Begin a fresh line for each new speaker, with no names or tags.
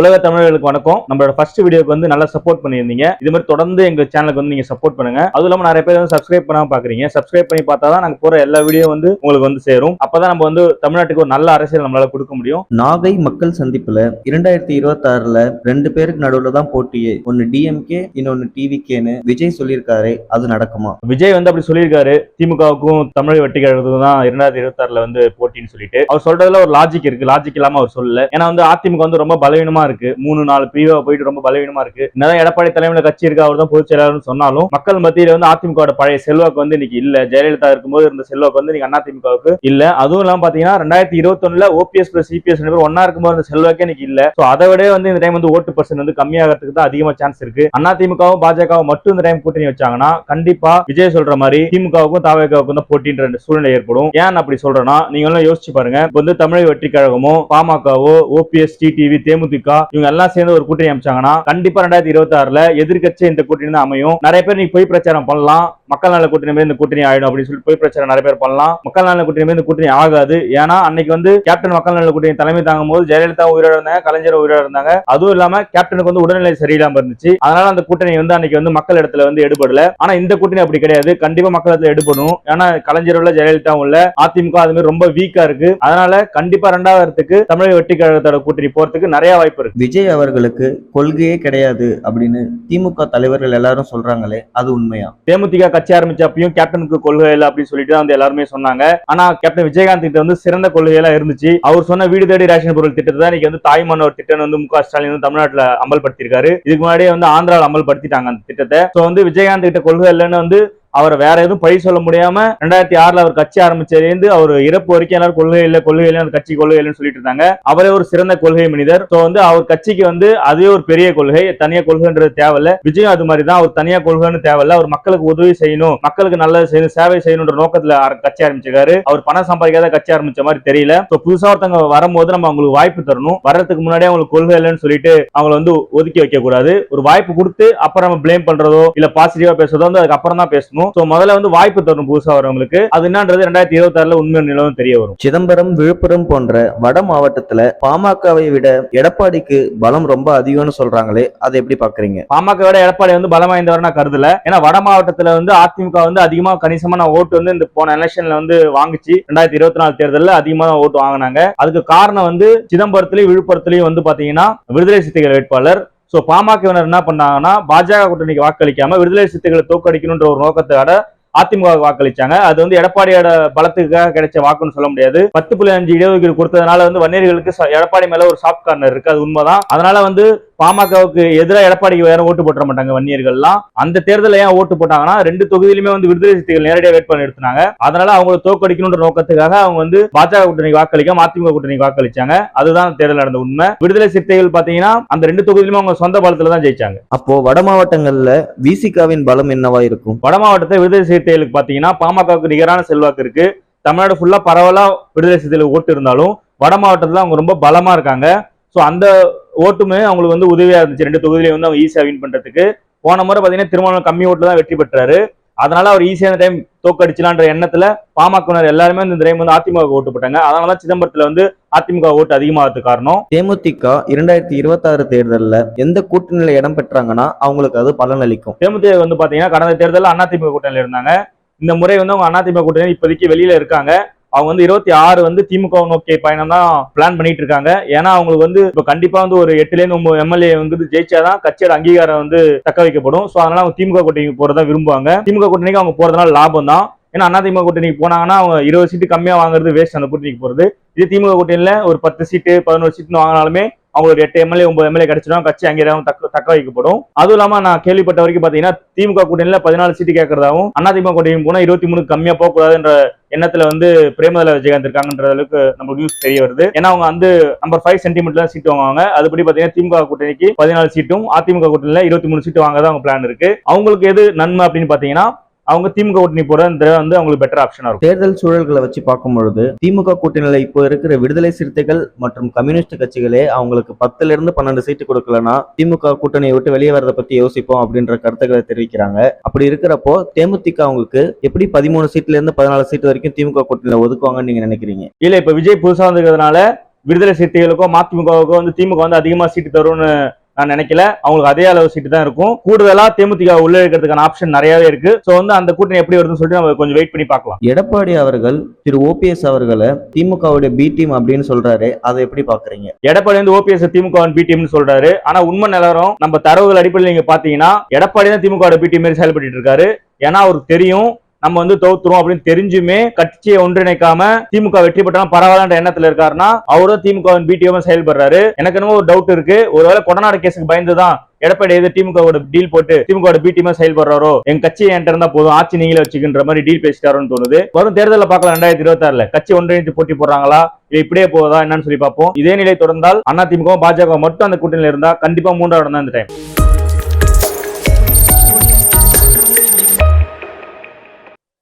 உலக தமிழர்களுக்கு வணக்கம். நம்மளோட ஃபர்ஸ்ட் வீடியோக்கு வந்து நல்லா சப்போர்ட் பண்ணியிருந்தீங்க. இது மாதிரி தொடர்ந்து எங்க சேனலுக்கு வந்து நீங்க சப்போர்ட் பண்ணுங்க. அதுவும் இல்லாம நிறைய பேர் வந்து சப்ஸ்கிரைப் பண்ணாம பாக்குறீங்க. சப்ஸ்கிரைப் பண்ணி பார்த்தா தான் நாங்க போற எல்லா வீடியோ வந்து உங்களுக்கு வந்து சேரும். அப்பதான் நம்ம வந்து தமிழ்நாட்டுக்கு ஒரு நல்ல அரசியல் நம்மளால கொடுக்க முடியும்.
நாகை மக்கள் சந்திப்புல இரண்டாயிரத்தி இருபத்தி ஆறுல ரெண்டு பேருக்கு நடுவுல தான் போட்டியே. ஒன்னு டிஎம்கே இன்னொன்னு டிவிகேன்னு விஜய் சொல்லியிருக்காரு. அது நடக்குமா?
விஜய் வந்து அப்படி சொல்லியிருக்காரு. திமுகவுக்கும் தமிழக வெட்டி கழகத்துக்கும் தான் இரண்டாயிரத்தி இருபத்தி ஆறுல வந்து போட்டின்னு சொல்லிட்டு. அவர் சொல்றதுல ஒரு லாஜிக் இருக்கு. லாஜிக் இல்லாம அவர் சொல்லல. ஏன்னா வந்து அதிமுக வந்து ரொம்ப பலவீனமா இருக்கு. மூணு நாலு பிரிவா போயிட்டு ரொம்ப பலவீனமா இருக்கு. என்னதான் எடப்பாடி தலைமையில கட்சி இருக்கு அவர் தான் பொதுச் செயலாளர்னு சொன்னாலும் மக்கள் மத்தியில வந்து அதிமுக பழைய செல்வாக்கு வந்து இன்னைக்கு இல்ல. ஜெயலலிதா இருக்கும்போது இருந்த செல்வாக்கு வந்து இன்னைக்கு அதிமுகவுக்கு இல்ல. அதுவும் இல்லாம பாத்தீங்கன்னா ரெண்டாயிரத்தி இருபத்தி ஓபிஎஸ் பிளஸ் சிபிஎஸ் ரெண்டு பேரும் ஒன்னா இருக்கும்போது அந்த செல்வாக்கே இன்னைக்கு இல்ல. சோ அதை விட வந்து இந்த டைம் வந்து ஓட்டு பர்சன்ட் வந்து கம்மியாகிறதுக்கு தான் அதிகமா சான்ஸ் இருக்கு. அதிமுகவும் பாஜகவும் மட்டும் இந்த டைம் கூட்டணி வச்சாங்கன்னா கண்டிப்பா விஜய் சொல்ற மாதிரி திமுகவுக்கும் தாவேகாவுக்கும் தான் போட்டின்ற சூழ்நிலை ஏற்படும். ஏன் அப்படி சொல்றேன்னா நீங்க எல்லாம் யோசிச்சு பாருங்க. வந்து தமிழக வெற்றி கழகமோ பாமகவோ ஓபிஎஸ் டிடிவி தேமுதிக இவங்க எல்லாம் சேர்ந்து ஒரு கூட்டணி அமைச்சாங்கன்னா கண்டிப்பா ரெண்டாயிரத்தி இருபத்தி ஆறுல எதிர்கட்சி இந்த கூட்டணி தான் அமையும். நிறைய பேர் நீ போய் பிரச்சாரம் பண்ணலாம். மக்கள் நல கூட்டணி மாதிரி இந்த கூட்டணி ஆயிடும் அப்படின்னு சொல்லி போய் பிரச்சாரம் நிறைய பேர் பண்ணலாம். மக்கள் நல கூட்டணி இந்த கூட்டணி ஆகாது. ஏன்னா அன்னைக்கு வந்து கேப்டன் மக்கள் நல கூட்டணி தலைமை தாங்கும் போது ஜெயலலிதா உயிரோட இருந்தாங்க கலைஞர் உயிரோட இருந்தாங்க. அதுவும் இல்லாம கேப்டனுக்கு வந்து உடல்நிலை சரியில்லாம இருந்துச்சு. அதனால அந்த கூட்டணி வந்து அன்னைக்கு வந்து மக்கள் இடத்துல வந்து எடுபடல. ஆனா இந்த கூட்டணி அப்படி கிடையாது. கண்டிப்பா மக்கள் இடத்துல எடுபடும் ஏன்னா கலைஞர் உள்ள ஜெயலலிதா உள்ள அதிமுக அது மாதிரி ரொம்ப வீக்கா இருக்கு. அதனால கண்டிப்பா ரெண்டாயிரத்துக்கு தமிழக வெற்றி கழகத்தோட கூட்டணி போறதுக்கு நிறைய வாய்ப்பு இருக்கு.
விஜய் அவர்களுக்கு கொள்கையே கிடையாது அப்படின்னு திமுக தலைவர்கள் எல்லாரும் சொல்றாங்களே அது உண்மையா?
தேமுதிக கட்சி ஆரம்பிச்சப்பையும் கேப்டனுக்கு கொள்கை இல்லை அப்படின்னு சொல்லிட்டு தான் வந்து எல்லாருமே சொன்னாங்க. ஆனா கேப்டன் விஜயகாந்த் கிட்ட வந்து சிறந்த கொள்கையெல்லாம் இருந்துச்சு. அவர் சொன்ன வீடு தேடி ரேஷன் பொருள் திட்டத்தை தான் இன்னைக்கு வந்து தாய்மான ஒரு திட்டம் வந்து மு க ஸ்டாலின் வந்து தமிழ்நாட்டில் அமல்படுத்தியிருக்காரு. இதுக்கு முன்னாடியே வந்து ஆந்திராவில் அமல்படுத்திட்டாங்க அந்த திட்டத்தை. ஸோ வந்து விஜயகாந்த் கிட்ட கொள்கை இல்லைன்னு வந்து அவரை வேற எதுவும் பழி சொல்ல முடியாம ரெண்டாயிரத்தி ஆறுல அவர் கட்சி ஆரம்பிச்சதுலேருந்து அவர் இறப்பு வரைக்கும் எல்லாரும் கொள்கை இல்லை கொள்கை இல்லை அந்த கட்சி கொள்கை இல்லைன்னு சொல்லிட்டு இருந்தாங்க. அவரே ஒரு சிறந்த கொள்கை மனிதர். ஸோ வந்து அவர் கட்சிக்கு வந்து அதுவே ஒரு பெரிய கொள்கை தனியா கொள்கைன்றது தேவையில்ல. விஜயம் அது மாதிரி தான் அவர் தனியா கொள்கைன்னு தேவையில்ல. அவர் மக்களுக்கு உதவி செய்யணும் மக்களுக்கு நல்லது செய்யணும் சேவை செய்யணுன்ற நோக்கத்துல கட்சி ஆரம்பிச்சிருக்காரு. அவர் பணம் சம்பாதிக்காத கட்சி ஆரம்பிச்ச மாதிரி தெரியல. ஸோ புதுசா ஒருத்தவங்க வரும்போது நம்ம அவங்களுக்கு வாய்ப்பு தரணும். வர்றதுக்கு முன்னாடியே அவங்களுக்கு கொள்கை இல்லைன்னு சொல்லிட்டு அவங்களை வந்து ஒதுக்கி வைக்க கூடாது ஒரு வாய்ப்பு கொடுத்து அப்புறம் நம்ம ப்ளேம் பண்றதோ இல்ல பாசிட்டிவா பேசுறதோ வந்து அதுக்கப்புறம் தான் பேசணும். சோ முதல்ல வந்து வாய்ப்பு தரணும் புதுசா வரவங்களுக்கு. அது என்னன்றது ரெண்டாயிரத்தி இருபத்தி ஆறுல உண்மை நிலவும் தெரிய வரும்.
சிதம்பரம் விழுப்புரம் போன்ற வட மாவட்டத்துல பாமகவை விட எடப்பாடிக்கு பலம் ரொம்ப அதிகம்னு சொல்றாங்களே அதை எப்படி பாக்குறீங்க
பாமக விட எடப்பாடி வந்து பலம் வாய்ந்தவர் நான் கருதல. ஏன்னா வட மாவட்டத்துல வந்து அதிமுக வந்து அதிகமா கணிசமான ஓட்டு வந்து இந்த போன எலெக்ஷன்ல வந்து வாங்குச்சு. ரெண்டாயிரத்தி இருபத்தி நாலு தேர்தலில் அதிகமா தான் ஓட்டு வாங்கினாங்க. அதுக்கு காரணம் வந்து சிதம்பரத்திலயும் விழுப்புரத்திலயும் வந்து பாத்தீங்கன்னா விடுதலை சிறுத்தைகள் வேட்பாளர் சோ பாமகவினர் என்ன பண்ணாங்கன்னா பாஜக கூட்டணிக்கு வாக்களிக்காம விடுதலை சித்துக்களை தோக்கடிக்கணுன்ற ஒரு நோக்கத்தோட அதிமுக வாக்களிச்சாங்க. அது வந்து எடப்பாடியோட பலத்துக்காக கிடைச்ச வாக்குன்னு சொல்ல முடியாது. பத்து புள்ளி அஞ்சு இடஒதுக்கீடு கொடுத்ததுனால வந்து வன்னியர்களுக்கு எடப்பாடி மேல ஒரு சாஃப்ட் கார்னர் இருக்கு. அது உண்மைதான். அதனால வந்து பாமகவுக்கு எதிராக எடப்பாடிக்கு வேற ஓட்டு போட்டுற மாட்டாங்க வன்னியர்கள்லாம். அந்த தேர்தலில் ஏன் ஓட்டு போட்டாங்கன்னா ரெண்டு தொகுதியிலுமே வந்து விடுதலை சிறுத்தைகள் நேரடியாக வேட்பாளர் எடுத்தாங்க அதனால அவங்கள தோக்கடிக்கணுன்ற நோக்கத்துக்காக அவங்க வந்து பாஜக கூட்டணிக்கு வாக்களிக்காம அதிமுக கூட்டணிக்கு வாக்களிச்சாங்க. அதுதான் தேர்தல் நடந்த உண்மை. விடுதலை சிறுத்தைகள் பாத்தீங்கன்னா அந்த ரெண்டு தொகுதியிலுமே அவங்க சொந்த பலத்துல தான் ஜெயிச்சாங்க.
அப்போ வட மாவட்டங்கள்ல விசிகாவின் பலம் என்னவா இருக்கும்?
வட மாவட்டத்தை விடுதலை சிறுத்தைகளுக்கு பாத்தீங்கன்னா பாமகவுக்கு நிகரான செல்வாக்கு இருக்கு. தமிழ்நாடு ஃபுல்லா பரவலா விடுதலை சிறுத்தைகளுக்கு ஓட்டு இருந்தாலும் வட மாவட்டத்துல அவங்க ரொம்ப பலமா இருக்காங்க. சோ அந்த ஓட்டுமே அவங்களுக்கு வந்து உதவியா இருந்துச்சு. ரெண்டு தொகுதியிலையும் வந்து அவங்க ஈஸியா வின் பண்றதுக்கு. போன முறை பாத்தீங்கன்னா திருமணம் கம்மி ஓட்டுல தான் வெற்றி பெற்றாரு. அதனால அவர் ஈஸியா இந்த டைம் தோக்கடிச்சலான்ற எண்ணத்துல பாமகவினர் எல்லாருமே இந்த டைம் வந்து அதிமுக ஓட்டு போட்டாங்க. அதனால சிதம்பரத்துல வந்து அதிமுக ஓட்டு அதிகமாகிறதுக்கு காரணம்.
தேமுதிக இரண்டாயிரத்தி இருபத்தி ஆறு தேர்தல்ல எந்த கூட்டணியில இடம் பெற்றாங்கன்னா அவங்களுக்கு அது பலன் அளிக்கும்
தேமுதிக வந்து பாத்தீங்கன்னா கடந்த தேர்தலில் அதிமுக கூட்டணியில இருந்தாங்க. இந்த முறை வந்து அவங்க அதிமுக கூட்டணி இப்போதைக்கு வெளியில இருக்காங்க. அவங்க வந்து இருபத்தி ஆறு வந்து திமுக நோக்கிய பயணம் தான் பிளான் பண்ணிட்டு இருக்காங்க ஏன்னா அவங்களுக்கு வந்து இப்ப கண்டிப்பா வந்து ஒரு எட்டுல இருந்து ஒன்பது எம்எல்ஏ வந்து ஜெயிச்சாதான் கட்சியோட அங்கீகாரம் வந்து தக்க வைக்கப்படும். சோ அதனால அவங்க திமுக கூட்டணிக்கு போறதா விரும்புவாங்க. திமுக கூட்டணிக்கு அவங்க போறதுனால லாபம் தான் ஏன்னா அதிமுக கூட்டணிக்கு போனாங்கன்னா அவங்க இருபது சீட்டு கம்மியா வாங்குறது வேஸ்ட் அந்த கூட்டணிக்கு போறது. இது திமுக கூட்டணியில ஒரு பத்து சீட்டு பதினோரு சீட்டுன்னு வாங்கினாலுமே அவங்களுக்கு எட்டு எம்எல்ஏ ஒன்பது எம்எல்ஏ கிடைச்சிடும் கட்சி அங்கே தக்க தக்க வைக்கப்படும். அதுவும் இல்லாம நான் கேள்விப்பட்ட வரைக்கும் பாத்தீங்கன்னா திமுக கூட்டணியில பதினாலு சீட்டு கேட்கறதாவும் அதிமுக கூட்டணி போனா இருபத்தி மூணு கம்மியா போக கூடாதுன்ற எண்ணத்துல வந்து பிரேமதல விஜயகாந்த் இருக்காங்கன்ற அளவுக்கு நம்ம நியூஸ் தெரிய வருது. ஏன்னா அவங்க வந்து நம்பர் ஃபைவ் சென்டிமீட்டர் தான் சீட் வாங்குவாங்க. அதுபடி பாத்தீங்கன்னா திமுக கூட்டணிக்கு பதினாலு சீட்டும் அதிமுக கூட்டணியில இருபத்தி மூணு சீட்டு வாங்க அவங்க பிளான் இருக்கு. அவங்களுக்கு எது நன்மை அப்படின்னு பாத்தீங்கன்னா அவங்க திமுக கூட்டணி போற இந்த தடவை வந்து அவங்களுக்கு பெட்டர் ஆப்ஷனா இருக்கும்.
தேர்தல் சூழல்களை வச்சு பார்க்கும் பொழுது திமுக கூட்டணியில இப்போ இருக்கிற விடுதலை சிறுத்தைகள் மற்றும் கம்யூனிஸ்ட் கட்சிகளே அவங்களுக்கு பத்துல இருந்து பன்னெண்டு சீட்டு கொடுக்கலனா திமுக கூட்டணியை விட்டு வெளியே வரதை பத்தி யோசிப்போம் அப்படின்ற கருத்துக்களை தெரிவிக்கிறாங்க. அப்படி இருக்கிறப்போ தேமுதிக அவங்களுக்கு எப்படி பதிமூணு சீட்ல இருந்து பதினாலு சீட் வரைக்கும் திமுக கூட்டணியில ஒதுக்குவாங்கன்னு நீங்க நினைக்கிறீங்க?
இல்ல இப்ப விஜய் புதுசா வந்திருக்கிறதுனால விடுதலை சிறுத்தைகளுக்கோ மதிமுகவுக்கோ வந்து திமுக வந்து அதிகமா சீட்டு தரும்னு நான் நினைக்கல. அவங்களுக்கு அதே அளவு சீட்டு தான் இருக்கும். கூடுதலா தேமுதிக உள்ள இருக்கிறதுக்கான ஆப்ஷன் நிறையவே இருக்கு. சோ வந்து அந்த கூட்டணி எப்படி வருதுன்னு சொல்லிட்டு நம்ம கொஞ்சம் வெயிட் பண்ணி பார்க்கலாம்.
எடப்பாடி அவர்கள் திரு ஓபிஎஸ் அவர்களை திமுகவுடைய பி டீம் அப்படின்னு சொல்றாரு. அதை எப்படி பாக்குறீங்க
எடப்பாடி வந்து ஓபிஎஸ் திமுக பி டீம்னு சொல்றாரு. ஆனா உண்மை நிலவரம் நம்ம தரவுகள் அடிப்படையில் நீங்க பாத்தீங்கன்னா எடப்பாடி தான் திமுக பி டீம் மாதிரி செயல்பட்டு இருக்காரு. ஏன்னா அவருக்கு தெரியும் நம்ம வந்து தோத்துரும் அப்படின்னு தெரிஞ்சுமே கட்சியை ஒன்றிணைக்காம திமுக வெற்றி பெற்றாலும் பரவாயில்லன்ற எண்ணத்துல இருக்காருன்னா அவரும் திமுக பி செயல்படுறாரு. எனக்கு என்னமோ ஒரு டவுட் இருக்கு. ஒருவேளை கொடநாடு கேஸுக்கு பயந்துதான் எடப்பாடி எது திமுக டீல் போட்டு திமுக பி டீமா செயல்படுறாரோ? எங்க கட்சி என்கிட்ட இருந்தா போதும். ஆட்சி நீங்களே வச்சுக்கின்ற மாதிரி டீல் பேசிட்டாரோன்னு தோணுது. வரும் தேர்தலில் பார்க்கலாம். ரெண்டாயிரத்தி இருபத்தி ஆறுல கட்சி ஒன்றிணைத்து போட்டி போடுறாங்களா? இது இப்படியே போதா என்னன்னு சொல்லி பார்ப்போம். இதே நிலை தொடர்ந்தால் அண்ணா பாஜக மட்டும் அந்த கூட்டணியில் இருந்தா கண்டிப்பா மூன்றாவது தான் இந்த டைம்